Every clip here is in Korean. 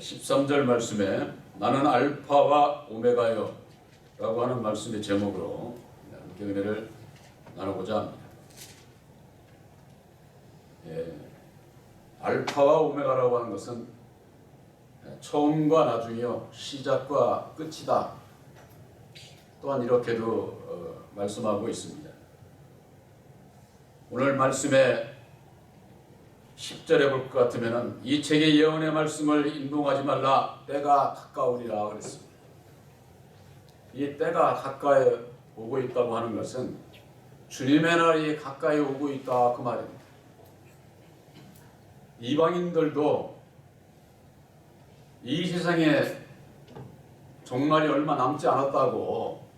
13절 말씀에 나는 알파와 오메가요 라고 하는 말씀의 제목으로 함께 은혜를 나누고자 합니다. 예, 알파와 오메가라고 하는 것은 처음과 나중이요 시작과 끝이다. 또한 이렇게도 어, 말씀하고 있습니다. 오늘 말씀에 10절에 볼 것 같으면 이 책의 예언의 말씀을 인동하지 말라 때가 가까우리라 그랬습니다. 이 때가 가까이 오고 있다고 하는 것은 주님의 날이 가까이 오고 있다 그 말입니다. 이방인들도 이 세상에 종말이 얼마 남지 않았다고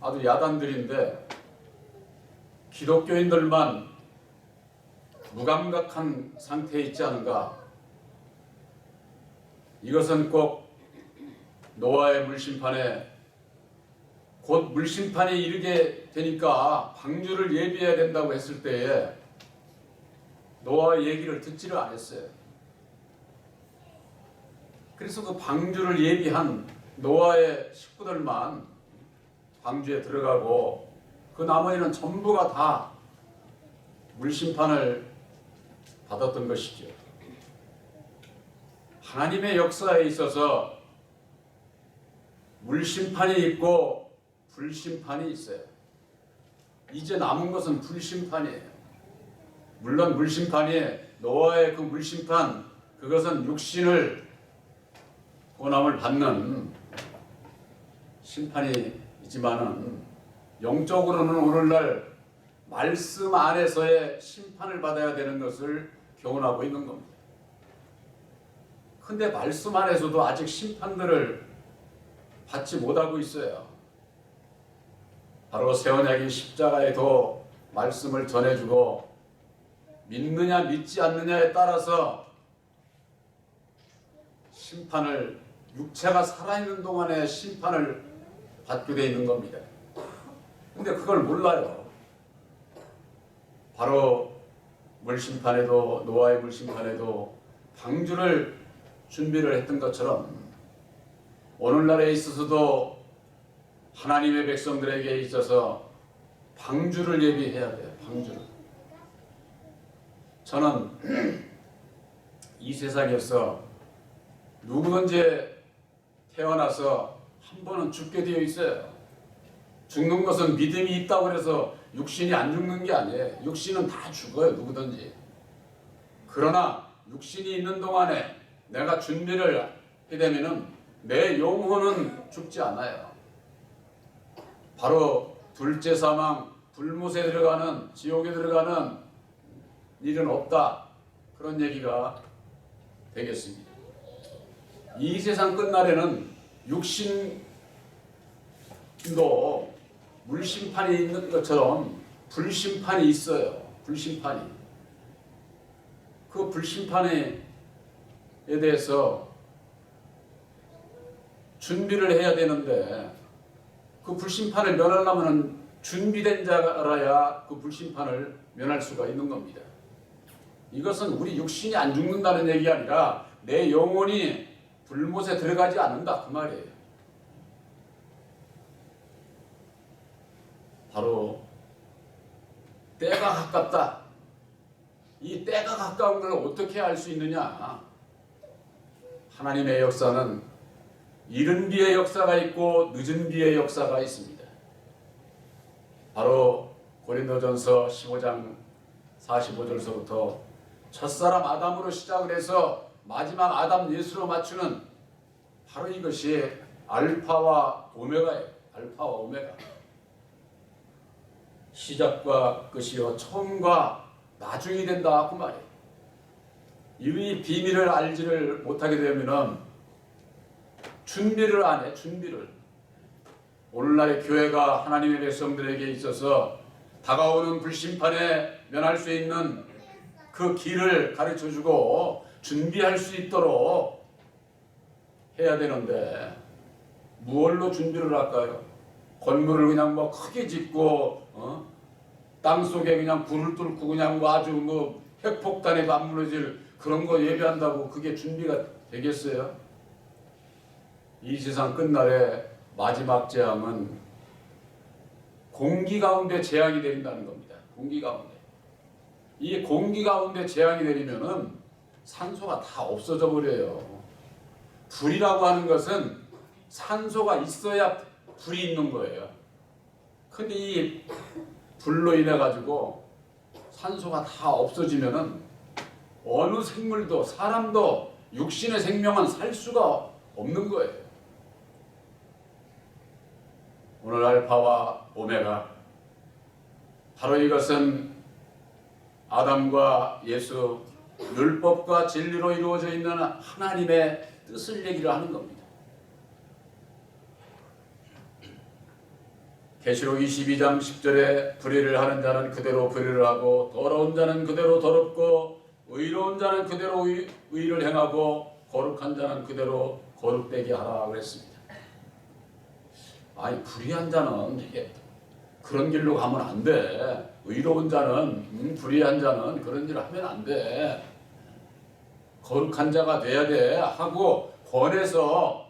아주 야단들인데 기독교인들만 무감각한 상태에 있지 않은가? 이것은 꼭 노아의 물심판에 곧 물심판에 이르게 되니까 방주를 예비해야 된다고 했을 때에 노아의 얘기를 듣지를 않았어요. 그래서 그 방주를 예비한 노아의 식구들만 방주에 들어가고 그 나머지는 전부가 다 물심판을 받았던 것이죠. 하나님의 역사에 있어서 물심판이 있고 불심판이 있어요. 이제 남은 것은 불심판이에요. 물론 물심판이 노아의 그 물심판 그것은 육신을 고난을 받는 심판이지만은 영적으로는 오늘날 말씀 안에서의 심판을 받아야 되는 것을 교훈하고 있는 겁니다. 근데 말씀 안에서도 아직 심판들을 받지 못하고 있어요. 바로 세원약이 십자가에도 말씀을 전해주고 믿느냐 믿지 않느냐에 따라서 심판을 육체가 살아있는 동안에 심판을 받게 돼 있는 겁니다. 근데 그걸 몰라요. 바로 물심판에도 노아의 물심판에도 방주를 준비를 했던 것처럼 오늘날에 있어서도 하나님의 백성들에게 있어서 방주를 예비해야 돼요. 방주를. 저는 이 세상에서 누구든지 태어나서 한 번은 죽게 되어 있어요. 죽는 것은 믿음이 있다고 해서 육신이 안 죽는 게 아니에요. 육신은 다 죽어요. 누구든지. 그러나 육신이 있는 동안에 내가 준비를 해되면은 내 영혼은 죽지 않아요. 바로 둘째 사망, 불못에 들어가는 지옥에 들어가는 일은 없다. 그런 얘기가 되겠습니다. 이 세상 끝날에는 육신도 물심판이 있는 것처럼 불심판이 있어요. 불심판이. 그 불심판에 대해서 준비를 해야 되는데 그 불심판을 면하려면 준비된 자라야 그 불심판을 면할 수가 있는 겁니다. 이것은 우리 육신이 안 죽는다는 얘기가 아니라 내 영혼이 불못에 들어가지 않는다 그 말이에요. 바로 때가 가깝다. 이 때가 가까운 걸 어떻게 알 수 있느냐? 하나님의 역사는 이른 비의 역사가 있고 늦은 비의 역사가 있습니다. 바로 고린도전서 15장 45절서부터 첫사람 아담으로 시작을 해서 마지막 아담 예수로 맞추는 바로 이것이 알파와 오메가예요. 알파와 오메가. 시작과 끝이요 처음과 나중이 된다 그 말이에요. 이 비밀을 알지를 못하게 되면은 준비를 안 해, 준비를. 오늘날의 교회가 하나님의 백성들에게 있어서 다가오는 불심판에 면할 수 있는 그 길을 가르쳐 주고 준비할 수 있도록 해야 되는데 무얼로 준비를 할까요? 건물을 그냥 뭐 크게 짓고 어? 땅 속에 그냥 불을 뚫고 그냥 뭐 아주 뭐 핵폭탄에 맞무너질 그런 거 예비한다고 그게 준비가 되겠어요? 이 세상 끝날에 마지막 재앙은 공기 가운데 재앙이 내린다는 겁니다. 공기 가운데. 이 공기 가운데 재앙이 내리면은 산소가 다 없어져 버려요. 불이라고 하는 것은 산소가 있어야 불이 있는 거예요. 근데 이 불로 인해 가지고 산소가 다 없어지면은 어느 생물도 사람도 육신의 생명은 살 수가 없는 거예요. 오늘 알파와 오메가 바로 이것은 아담과 예수 율법과 진리로 이루어져 있는 하나님의 뜻을 얘기를 하는 겁니다. 계시록 22장 10절에 불의를 하는 자는 그대로 불의를 하고 더러운 자는 그대로 더럽고 의로운 자는 그대로 의, 의를 행하고 거룩한 자는 그대로 거룩되게 하라 그랬습니다. 아니 불의한 자는 이게 그런 길로 가면 안 돼. 의로운 자는 음, 불의한 자는 그런 일을 하면 안 돼. 거룩한 자가 돼야 돼 하고 권해서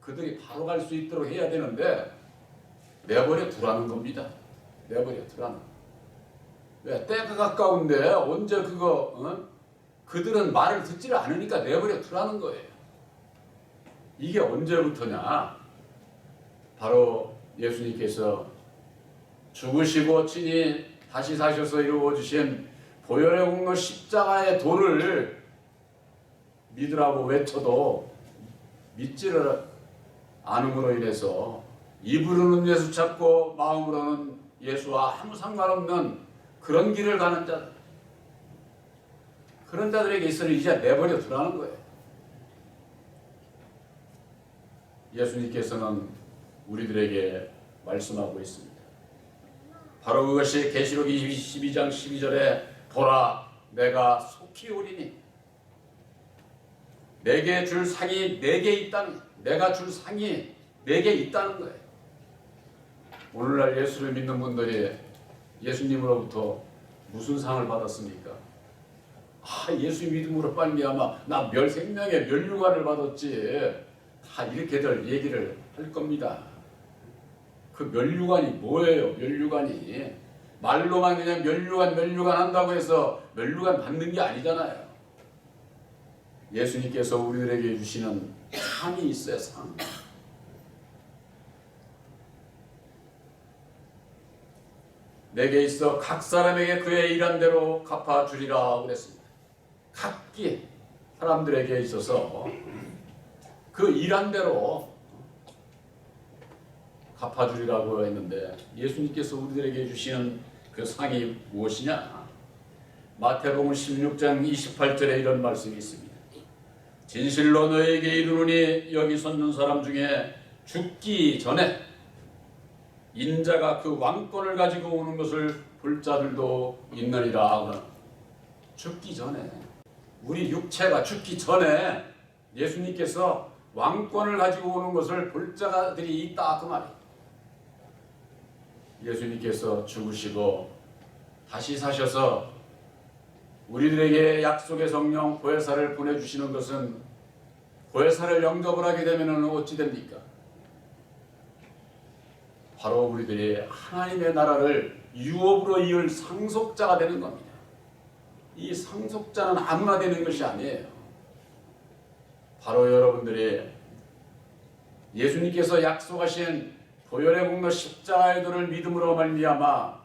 그들이 바로 갈 수 있도록 해야 되는데 내버려 두라는 겁니다. 내버려 두라는. 왜 때가 가까운데 언제 그거 어? 그들은 말을 듣지를 않으니까 내버려 두라는 거예요. 이게 언제부터냐? 바로 예수님께서 죽으시고 친히 다시 사셔서 이루어 주신 보혈의 공로 십자가의 도를 믿으라고 외쳐도 믿지를 않음으로 인해서 입으로는 예수 찾고 마음으로는 예수와 아무 상관없는 그런 길을 가는 자들 그런 자들에게 있어는 이제 내버려 두라는 거예요. 예수님께서는 우리들에게 말씀하고 있습니다. 바로 그것이 계시록 22장 12절에 보라 내가 속히 오리니 내게 줄 상이 내게 있다는 내가 줄 상이 내게 있다는 거예요. 오늘날 예수를 믿는 분들이 예수님으로부터 무슨 상을 받았습니까? 아 예수 믿음으로 빨리아마 나 멸 생명의 멸류관을 받았지 다 이렇게들 얘기를 할 겁니다. 그 멸류관이 뭐예요? 멸류관이 말로만 그냥 멸류관 멸류관 한다고 해서 멸류관 받는 게 아니잖아요. 예수님께서 우리들에게 주시는 상이 있어요. 상. 내게 있어 각 사람에게 그의 일한 대로 갚아 주리라 그랬습니다. 각기 사람들에게 있어서 그 일한 대로 갚아 주리라고 했는데 예수님께서 우리들에게 주시는 그 상이 무엇이냐? 마태복음 16장 28절에 이런 말씀이 있습니다. 진실로 너에게 이르노니 여기 섰는 사람 중에 죽기 전에 인자가 그 왕권을 가지고 오는 것을 볼 자들도 있느니라. 죽기 전에 우리 육체가 죽기 전에 예수님께서 왕권을 가지고 오는 것을 볼 자들이 있다 그 말이에요. 예수님께서 죽으시고 다시 사셔서 우리들에게 약속의 성령 보혜사를 보내주시는 것은 보혜사를 영접을 하게 되면 어찌 됩니까? 바로 우리들이 하나님의 나라를 유업으로 이을 상속자가 되는 겁니다. 이 상속자는 아무나 되는 것이 아니에요. 바로 여러분들이 예수님께서 약속하신 보혈의 공로 십자가의 도를 믿음으로 말미암아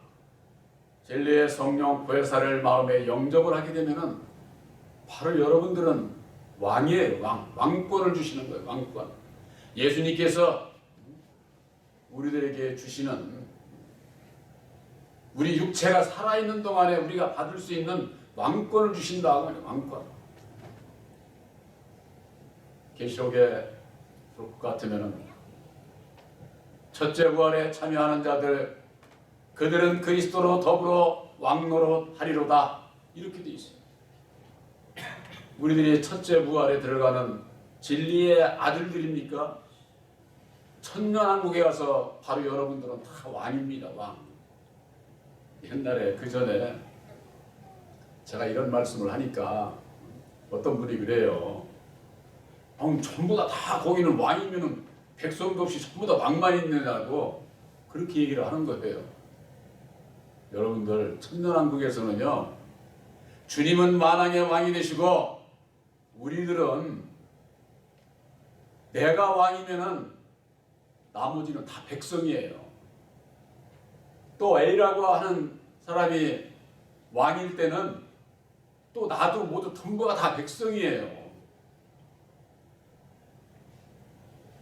진리의 성령 보혜사를 마음에 영접을 하게 되면은 바로 여러분들은 왕이에요. 왕. 왕권을 주시는 거예요. 왕권. 예수님께서 우리들에게 주시는 우리 육체가 살아있는 동안에 우리가 받을 수 있는 왕권을 주신다고 하요 왕권. 계시록에 볼것 같으면은 첫째 부활에 참여하는 자들 그들은 그리스도로 더불어 왕노로 하리로다 이렇게 돼 있어요. 우리들이 첫째 부활에 들어가는 진리의 아들들입니까? 천년왕국에 가서 바로 여러분들은 다 왕입니다. 왕. 옛날에 그 전에 제가 이런 말씀을 하니까 어떤 분이 그래요. 아, 전부 다, 다 거기는 왕이면은 백성도 없이 전부 다 왕만 있느냐고 그렇게 얘기를 하는 거예요. 여러분들 천년왕국에서는요 주님은 만왕의 왕이 되시고 우리들은 내가 왕이면은 나머지는 다 백성이에요. 또 A라고 하는 사람이 왕일 때는 또 나도 모두 전부가 다 백성이에요.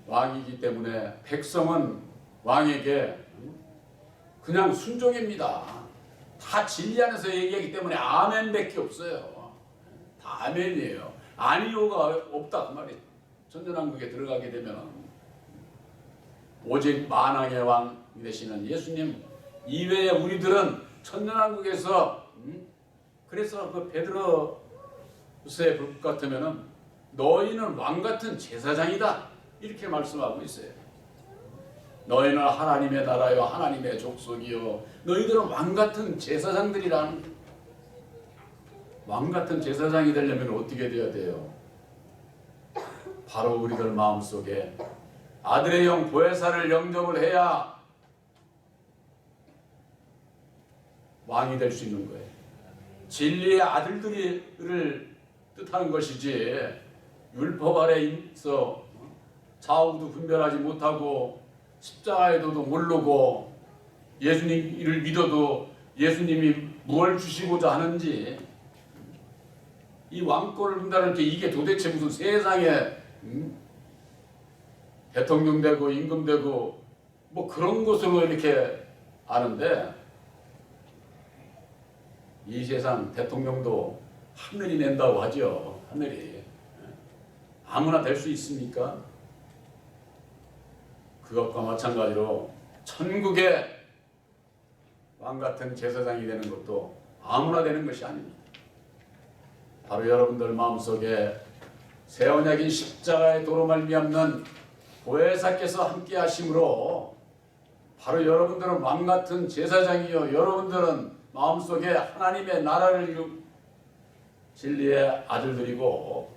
왕이기 때문에 백성은 왕에게 그냥 순종입니다. 다 진리 안에서 얘기하기 때문에 아멘밖에 없어요. 다 아멘이에요. 아니요가 없다 그 말이에요. 천년왕국에 들어가게 되면 오직 만왕의 왕이 되시는 예수님 이외에 우리들은 천년왕국에서 음? 그래서 그 베드로스의 불 같으면은 너희는 왕 같은 제사장이다 이렇게 말씀하고 있어요. 너희는 하나님의 나라요 하나님의 족속이요 너희들은 왕 같은 제사장들이라는 거예요. 왕 같은 제사장이 되려면 어떻게 되어야 돼요? 바로 우리들 마음속에 아들의 영 보혜사를 영접을 해야 왕이 될 수 있는 거예요. 진리의 아들들이를 뜻하는 것이지 율법 아래 있어 좌우도 분별하지 못하고 십자가에도도 모르고 예수님을 믿어도 예수님이 무엇을 주시고자 하는지 이 왕권을 준다는 게 이게 도대체 무슨 세상에 음? 대통령 되고 임금 되고 뭐 그런 것으로 이렇게 아는데 이 세상 대통령도 하늘이 낸다고 하죠. 하늘이 아무나 될 수 있습니까? 그것과 마찬가지로 천국의 왕 같은 제사장이 되는 것도 아무나 되는 것이 아닙니다. 바로 여러분들 마음속에 새 언약인 십자가의 도로 말미암는 보혜사께서 함께 하심으로 바로 여러분들은 왕 같은 제사장이요 여러분들은 마음속에 하나님의 나라를 이루 진리의 아들들이고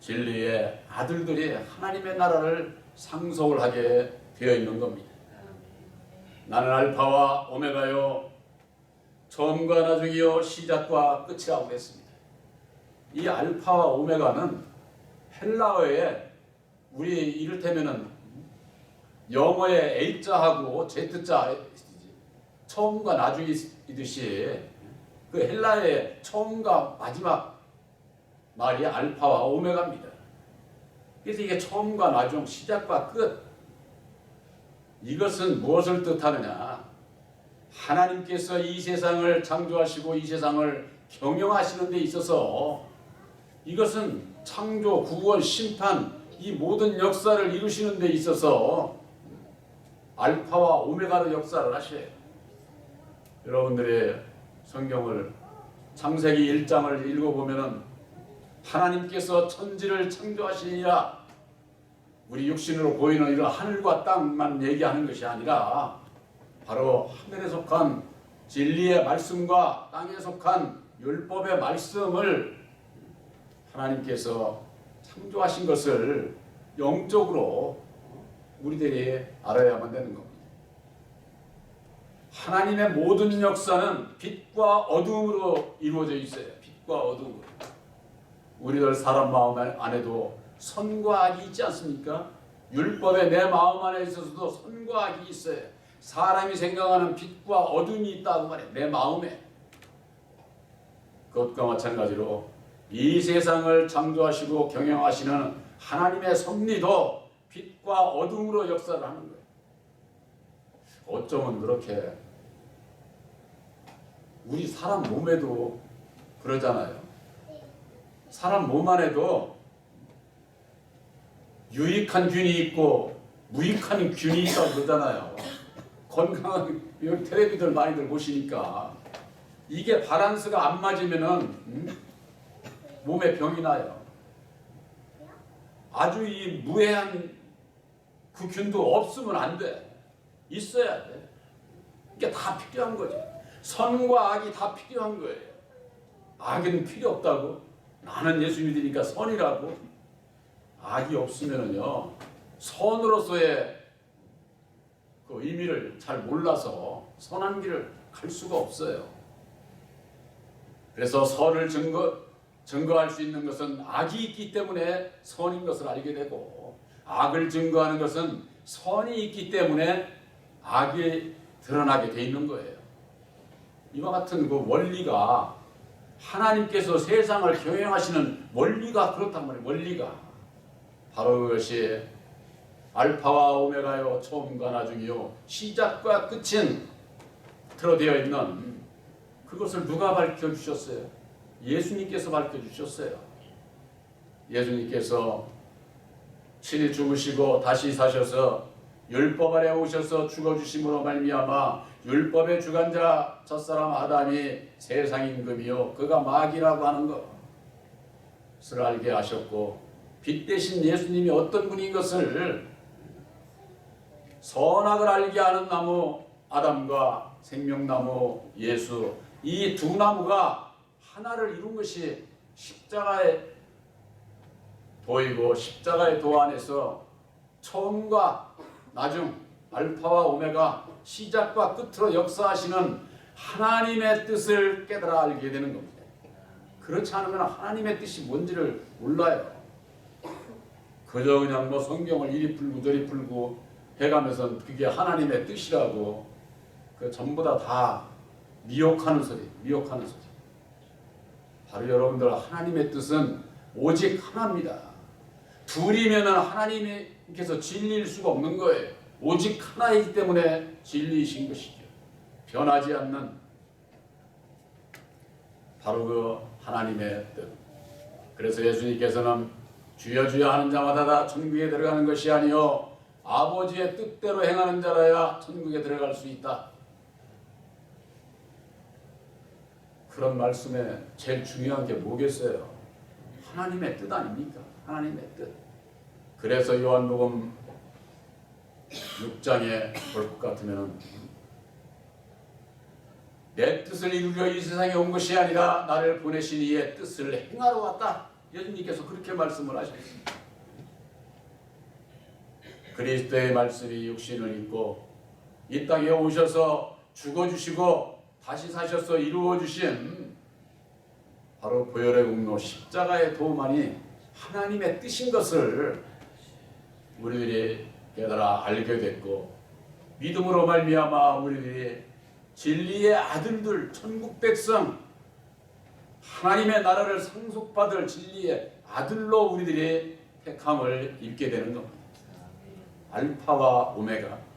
진리의 아들들이 하나님의 나라를 상속을 하게 되어 있는 겁니다. 나는 알파와 오메가요 처음과 나중이요 시작과 끝이라고 했습니다. 이 알파와 오메가는 헬라어에 우리 이를테면은 영어의 A자하고 Z자 처음과 나중이듯이 그 헬라의 처음과 마지막 말이 알파와 오메가입니다. 그래서 이게 처음과 나중, 시작과 끝 이것은 무엇을 뜻하느냐? 하나님께서 이 세상을 창조하시고 이 세상을 경영하시는 데 있어서 이것은 창조, 구원, 심판 이 모든 역사를 이루시는 데 있어서 알파와 오메가로 역사를 하셔요. 여러분들의 성경을 창세기 1장을 읽어보면은 하나님께서 천지를 창조하시니라 우리 육신으로 보이는 이런 하늘과 땅만 얘기하는 것이 아니라 바로 하늘에 속한 진리의 말씀과 땅에 속한 율법의 말씀을 하나님께서 창조하신 것을 영적으로 우리들이 알아야만 되는 겁니다. 하나님의 모든 역사는 빛과 어둠으로 이루어져 있어요. 빛과 어둠으로. 우리들 사람 마음 안에도 선과 악이 있지 않습니까? 율법에 내 마음 안에 있어서도 선과 악이 있어요. 사람이 생각하는 빛과 어둠이 있다고 말해. 내 마음에. 그것과 마찬가지로 이 세상을 창조하시고 경영하시는 하나님의 섭리도 빛과 어둠으로 역사를 하는 거예요. 어쩌면 그렇게 우리 사람 몸에도 그러잖아요. 사람 몸 안에도 유익한 균이 있고 무익한 균이 있다고 그러잖아요. 건강한 텔레비들 많이들 보시니까 이게 바란스가 안 맞으면은 음? 몸에 병이 나요. 아주 이 무해한 그 균도 없으면 안 돼. 있어야 돼. 이게 다 필요한 거죠. 선과 악이 다 필요한 거예요. 악은 필요 없다고? 나는 예수 믿으니까 선이라고 악이 없으면은요 선으로서의 그 의미를 잘 몰라서 선한 길을 갈 수가 없어요. 그래서 선을 증거 증거할 수 있는 것은 악이 있기 때문에 선인 것을 알게 되고 악을 증거하는 것은 선이 있기 때문에 악이 드러나게 돼 있는 거예요. 이와 같은 그 원리가 하나님께서 세상을 경영하시는 원리가 그렇단 말이에요. 원리가 바로 그것이 알파와 오메가요 처음과 나중이요 시작과 끝인 틀어되어 있는 그것을 누가 밝혀 주셨어요? 예수님께서 밝혀 주셨어요. 예수님께서 친히 죽으시고 다시 사셔서 율법 아래 오셔서 죽어 주심으로 말미암아 율법의 주관자 첫사람 아담이 세상 임금이요 그가 마귀라고 하는 것을 알게 하셨고 빛 대신 예수님이 어떤 분인 것을 선악을 알게 하는 나무 아담과 생명나무 예수 이 두 나무가 하나를 이룬 것이 십자가에 보이고 십자가의 도 안에서 처음과 나중 알파와 오메가 시작과 끝으로 역사하시는 하나님의 뜻을 깨달아 알게 되는 겁니다. 그렇지 않으면 하나님의 뜻이 뭔지를 몰라요. 그저 그냥 뭐 성경을 이리 풀고 저리 풀고 해가면서 그게 하나님의 뜻이라고 그 전부 다 다 미혹하는 소리, 미혹하는 소리. 바로 여러분들 하나님의 뜻은 오직 하나입니다. 둘이면은 하나님께서 진리일 수가 없는 거예요. 오직 하나이기 때문에 진리이신 것이죠. 변하지 않는 바로 그 하나님의 뜻. 그래서 예수님께서는 주여 주여 하는 자마다 다 천국에 들어가는 것이 아니요 아버지의 뜻대로 행하는 자라야 천국에 들어갈 수 있다. 그런 말씀에 제일 중요한 게 뭐겠어요? 하나님의 뜻 아닙니까? 하나님의 뜻. 그래서 요한복음 6장에 볼 것 같으면 내 뜻을 이루려 이 세상에 온 것이 아니라 나를 보내신 이의 뜻을 행하러 왔다. 예수님께서 그렇게 말씀을 하셨습니다. 그리스도의 말씀이 육신을 입고 이 땅에 오셔서 죽어주시고 다시 사셔서 이루어 주신 바로 보혈의 공로 십자가의 도만이 하나님의 뜻인 것을 우리들이 깨달아 알게 됐고 믿음으로 말미암아 우리들이 진리의 아들들 천국 백성 하나님의 나라를 상속받을 진리의 아들로 우리들이 택함을 입게 되는 겁니다. 알파와 오메가.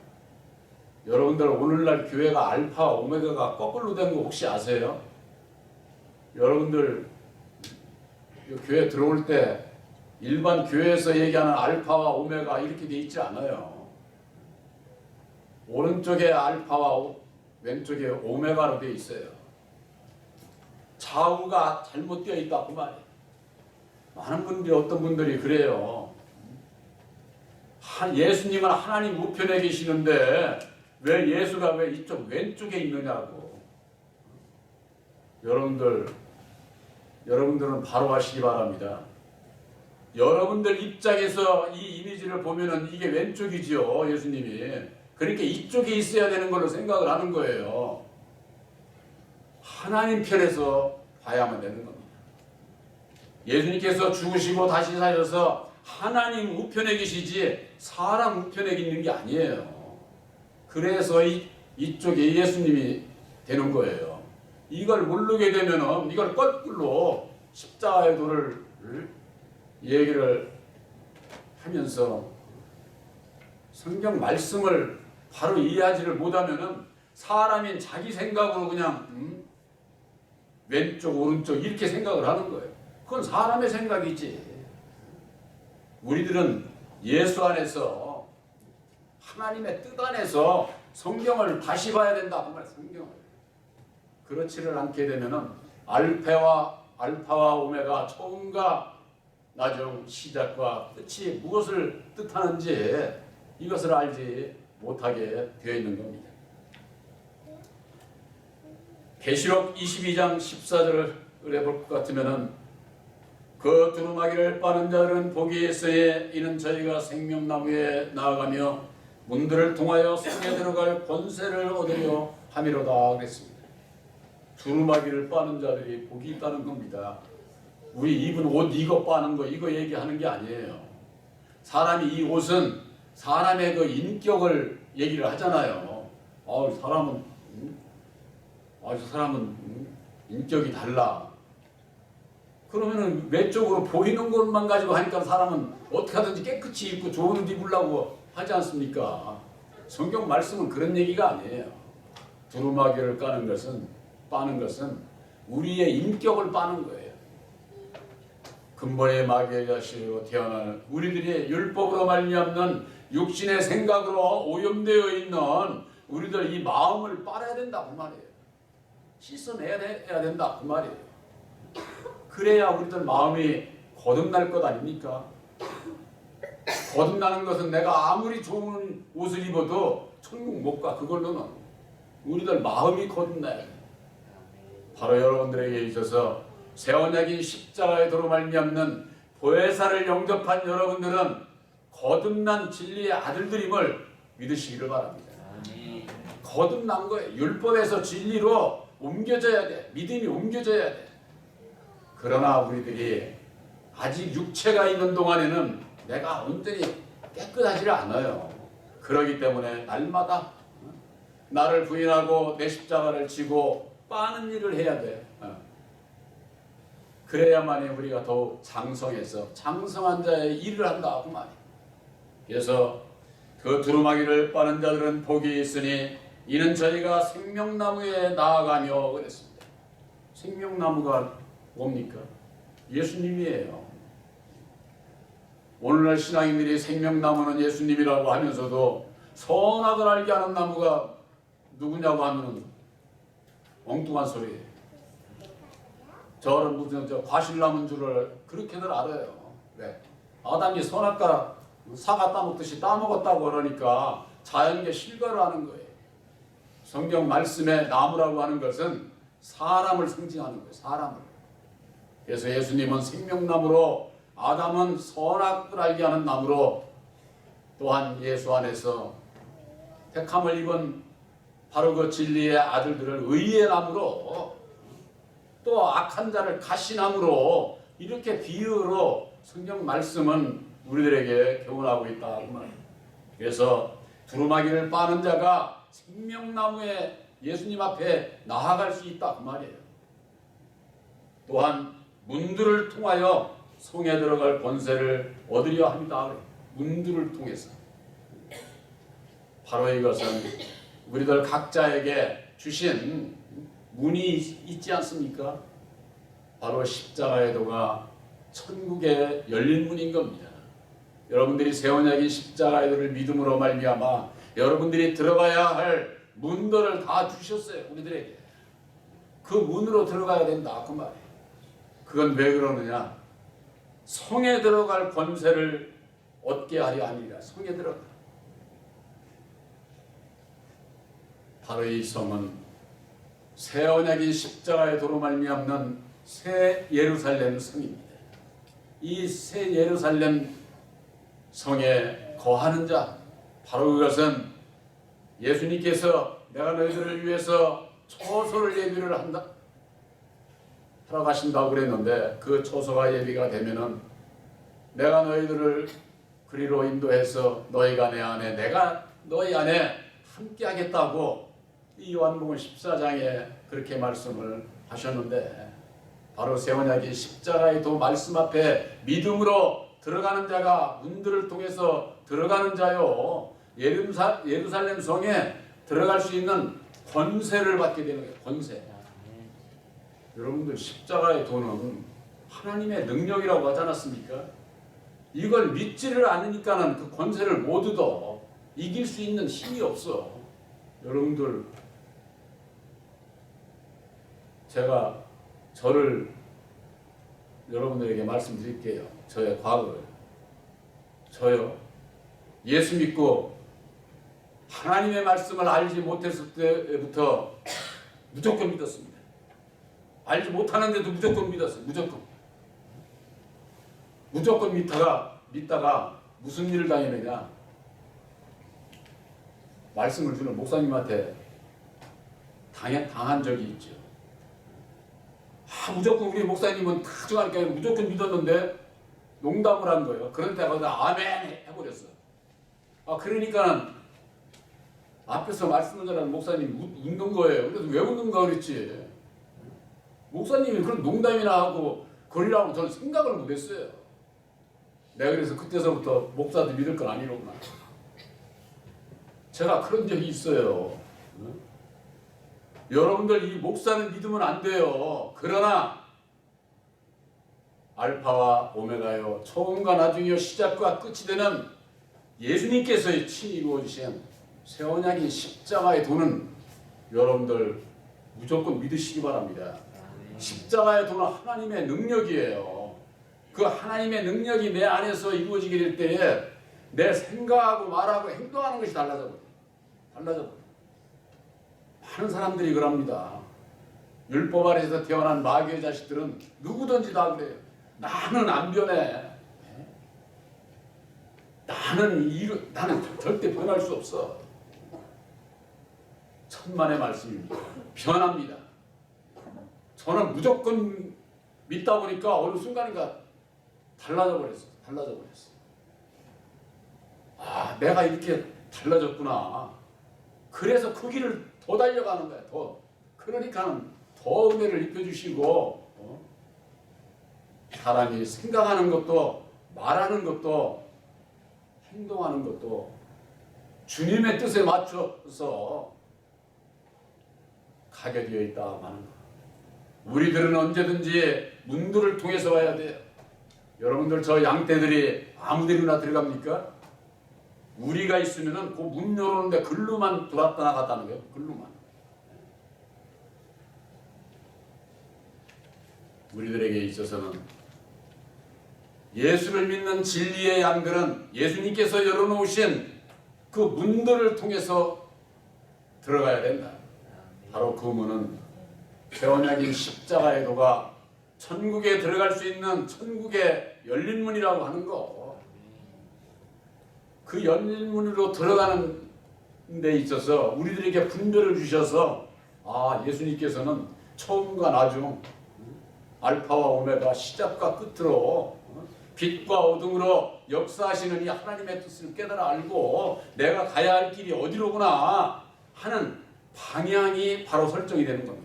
여러분들 오늘날 교회가 알파와 오메가가 거꾸로 된 거 혹시 아세요? 여러분들 이 교회 들어올 때 일반 교회에서 얘기하는 알파와 오메가 이렇게 돼 있지 않아요. 오른쪽에 알파와 오- 왼쪽에 오메가로 돼 있어요. 좌우가 잘못되어 있다 그 말이에요. 많은 분들이 어떤 분들이 그래요. 하- 예수님은 하나님 우편에 계시는데 왜 예수가 왜 이쪽 왼쪽에 있느냐고. 여러분들 여러분들은 바로 하시기 바랍니다. 여러분들 입장에서 이 이미지를 보면은 이게 왼쪽이지요, 예수님이. 그러니까 이쪽에 있어야 되는 걸로 생각을 하는 거예요. 하나님 편에서 봐야만 되는 겁니다. 예수님께서 죽으시고 다시 사셔서 하나님 우편에 계시지 사람 우편에 있는 게 아니에요. 그래서 이, 이쪽에 예수님이 되는 거예요. 이걸 모르게 되면은 이걸 거꾸로 십자가의 도를 얘기를 하면서 성경 말씀을 바로 이해하지를 못하면은 사람인 자기 생각으로 그냥 음? 왼쪽 오른쪽 이렇게 생각을 하는 거예요. 그건 사람의 생각이지. 우리들은 예수 안에서 하나님의 뜻 안에서 성경을 다시 봐야 된다 그 말. 성경을 그렇지를 않게 되면은 알파와 알파와 오메가 처음과 나중 시작과 끝이 무엇을 뜻하는지 이것을 알지 못하게 되어 있는 겁니다. 계시록 22장 14절을 해볼 것 같으면은 그 두루마기를 빠는 자들은 복이 있으니 이는 저희가 생명나무에 나아가며 문들을 통하여 성에 들어갈 권세를 얻으려 함이로다 그랬습니다. 두루마기를 빠는 자들이 복이 있다는 겁니다. 우리 입은 옷 이거 빠는 거 이거 얘기하는 게 아니에요. 사람이 이 옷은 사람의 그 인격을 얘기를 하잖아요. 아, 사람은 음? 아, 저 사람은 음? 인격이 달라. 그러면은 외적으로 보이는 것만 가지고 하니까 사람은 어떻게 하든지 깨끗이 입고 좋은 옷 입으려고 하지 않습니까? 성경 말씀은 그런 얘기가 아니에요. 두루마기를 까는 것은 빠는 것은 우리의 인격을 빠는 거예요. 근본의 마귀가시로 태어나는 우리들이 율법으로 말미암는 육신의 생각으로 오염되어 있는 우리들 이 마음을 빨아야 된다 그 말이에요. 씻어내야 된다 그 말이에요. 그래야 우리들 마음이 거듭날 것 아닙니까? 거듭나는 것은 내가 아무리 좋은 옷을 입어도 천국 못 가. 그걸로는 우리들 마음이 거듭나야 돼. 바로 여러분들에게 있어서 새 언약인 십자가의 도로 말미암는 보혜사를 영접한 여러분들은 거듭난 진리의 아들들임을 믿으시기를 바랍니다. 거듭난 거예요. 율법에서 진리로 옮겨져야 돼. 믿음이 옮겨져야 돼. 그러나 우리들이 아직 육체가 있는 동안에는 내가 온전히 깨끗하지를 않아요. 그러기 때문에 날마다 나를 부인하고 내 십자가를 지고 빠는 일을 해야 돼. 어. 그래야만이 우리가 더욱 장성해서 장성한 자의 일을 한다 그 말이에요. 그래서 그 두루마기를 빠는 자들은 복이 있으니 이는 저희가 생명나무에 나아가며 그랬습니다. 생명나무가 뭡니까? 예수님이에요. 오늘날 신앙인들이 생명나무는 예수님이라고 하면서도 선악을 알게 하는 나무가 누구냐고 하면 엉뚱한 소리예요. 저는 무슨 저 과실나무인 줄을 그렇게들 알아요. 왜? 아담이 선악과 사과 따먹듯이 따먹었다고 그러니까 자연계 실과를 하는 거예요. 성경 말씀에 나무라고 하는 것은 사람을 상징하는 거예요. 사람을. 그래서 예수님은 생명나무로 아담은 선악을 알게 하는 나무로 또한 예수 안에서 택함을 입은 바로 그 진리의 아들들을 의의 나무로 또 악한 자를 가시나무로 이렇게 비유로 성경 말씀은 우리들에게 교훈하고 있다 그. 그래서 두루마기를 빠는 자가 생명나무에 예수님 앞에 나아갈 수 있다 그 말이에요. 또한 문들을 통하여 성에 들어갈 권세를 얻으려 합니다. 문들을 통해서 바로 이것은 우리들 각자에게 주신 문이 있지 않습니까? 바로 십자가의 도가 천국에 열린 문인 겁니다. 여러분들이 세원약인 십자가의 도를 믿음으로 말미암아 여러분들이 들어가야 할 문들을 다 주셨어요. 우리들에게. 그 문으로 들어가야 된다. 그 말이에요. 그건 왜 그러느냐? 성에 들어갈 권세를 얻게 하려 아니라 성에 들어가. 바로 이 성은 새 언약인 십자가의 도로 말미암는 새 예루살렘 성입니다. 이 새 예루살렘 성에 거하는 자 바로 그것은 예수님께서 내가 너희들을 위해서 초소를 예비를 한다 하러 가신다고 그랬는데 그 초소가 예비가 되면은 내가 너희들을 그리로 인도해서 너희가 내 안에 내가 너희 안에 함께 하겠다고 이 요한복음 14장에 그렇게 말씀을 하셨는데 바로 세원약이 십자가의 도 말씀 앞에 믿음으로 들어가는 자가 문들을 통해서 들어가는 자요. 예루살렘 성에 들어갈 수 있는 권세를 받게 되는 거예요 권세 여러분들 십자가의 도는 하나님의 능력이라고 하지 않았습니까? 이걸 믿지를 않으니까는 그 권세를 못 얻어 이길 수 있는 힘이 없어 여러분들 제가 저를 여러분들에게 말씀드릴게요. 저의 과거를. 저요. 예수 믿고 하나님의 말씀을 알지 못했을 때부터 무조건 믿었습니다. 알지 못하는데도 무조건 믿었어요. 무조건. 무조건 믿다가 믿다가 무슨 일을 당했느냐? 말씀을 주는 목사님한테 당해, 당한 적이 있죠. 아, 무조건 우리 목사님은 가져가니까 무조건 믿었는데 농담을 한 거예요. 그런 때가 아멘 해버렸어. 아 그러니까 앞에서 말씀을 전하는 목사님 웃, 웃는 거예요. 그래서 왜 웃는가 그랬지. 목사님이 그런 농담이나 하고 그러려고 저는 생각을 못했어요. 내가 그래서 그때서부터 목사도 믿을 건 아니로구나. 제가 그런 적이 있어요. 응? 여러분들 이 목사는 믿으면 안 돼요. 그러나 알파와 오메가요 처음과 나중이요 시작과 끝이 되는 예수님께서 친히 이루어주신 새 언약인 십자가의 도는 여러분들 무조건 믿으시기 바랍니다. 십자가의 도는 하나님의 능력이에요. 그 하나님의 능력이 내 안에서 이루어지게 될 때에 내 생각하고 말하고 행동하는 것이 달라져 버려. 달라져 버려. 많은 사람들이 그럽니다. 율법 아래에서 태어난 마귀의 자식들은 누구든지 다 그래요. 나는 안 변해. 나는 이루, 나는 절대 변할 수 없어. 천만의 말씀입니다. 변합니다. 저는 무조건 믿다 보니까 어느 순간인가 달라져 버렸어. 달라져 버렸어. 아, 내가 이렇게 달라졌구나. 그래서 그 길을 더 달려가는 거야. 더. 그러니까는 더 은혜를 입혀주시고 어? 사람이 생각하는 것도 말하는 것도 행동하는 것도 주님의 뜻에 맞춰서 가게 되어 있다 하는 거. 우리들은 언제든지 문들을 통해서 와야 돼요. 여러분들 저 양떼들이 아무 데나 들어갑니까? 우리가 있으면은 그 문 열어놓는데 글로만 들어왔다 나갔다는 거예요. 글로만. 우리들에게 있어서는 예수를 믿는 진리의 양들은 예수님께서 열어놓으신 그 문들을 통해서 들어가야 된다. 바로 그 문은 세원약인 십자가의 도가 천국에 들어갈 수 있는 천국의 열린 문이라고 하는 거. 그 열린 문으로 들어가는 데 있어서 우리들에게 분별을 주셔서 아 예수님께서는 처음과 나중 알파와 오메가 시작과 끝으로 빛과 어둠으로 역사하시는 이 하나님의 뜻을 깨달아 알고 내가 가야 할 길이 어디로구나 하는 방향이 바로 설정이 되는 겁니다.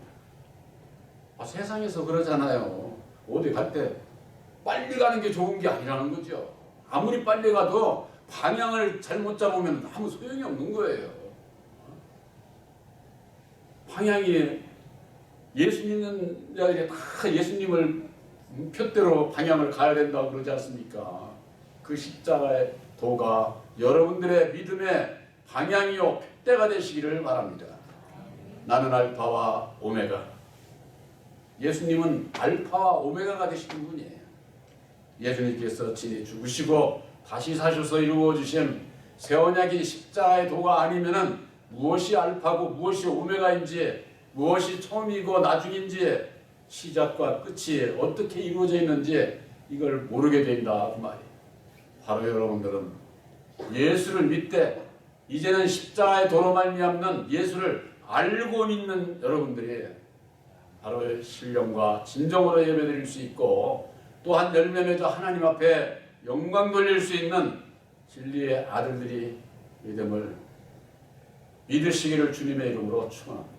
아, 세상에서 그러잖아요. 어디 갈 때 빨리 가는 게 좋은 게 아니라는 거죠. 아무리 빨리 가도 방향을 잘못 잡으면 아무 소용이 없는 거예요. 방향이 예수 믿는 자에게 다 예수님을 표대로 방향을 가야 된다고 그러지 않습니까? 그 십자가의 도가 여러분들의 믿음의 방향이요 표대가 되시기를 바랍니다. 나는 알파와 오메가. 예수님은 알파와 오메가가 되시는 분이에요. 예수님께서 친히 죽으시고 다시 사셔서 이루어 주신 새 언약이 십자가의 도가 아니면은 무엇이 알파고 무엇이 오메가인지 무엇이 처음이고 나중인지 시작과 끝이 어떻게 이루어져 있는지 이걸 모르게 된다 그 말이에요. 바로 여러분들은 예수를 믿되 이제는 십자가의 도로 말미암는 예수를 알고 믿는 여러분들이 바로 신령과 진정으로 예배드릴 수 있고 또한 열매 맺어 하나님 앞에 영광 돌릴 수 있는 진리의 아들들이 믿음을 믿으시기를 주님의 이름으로 축원합니다.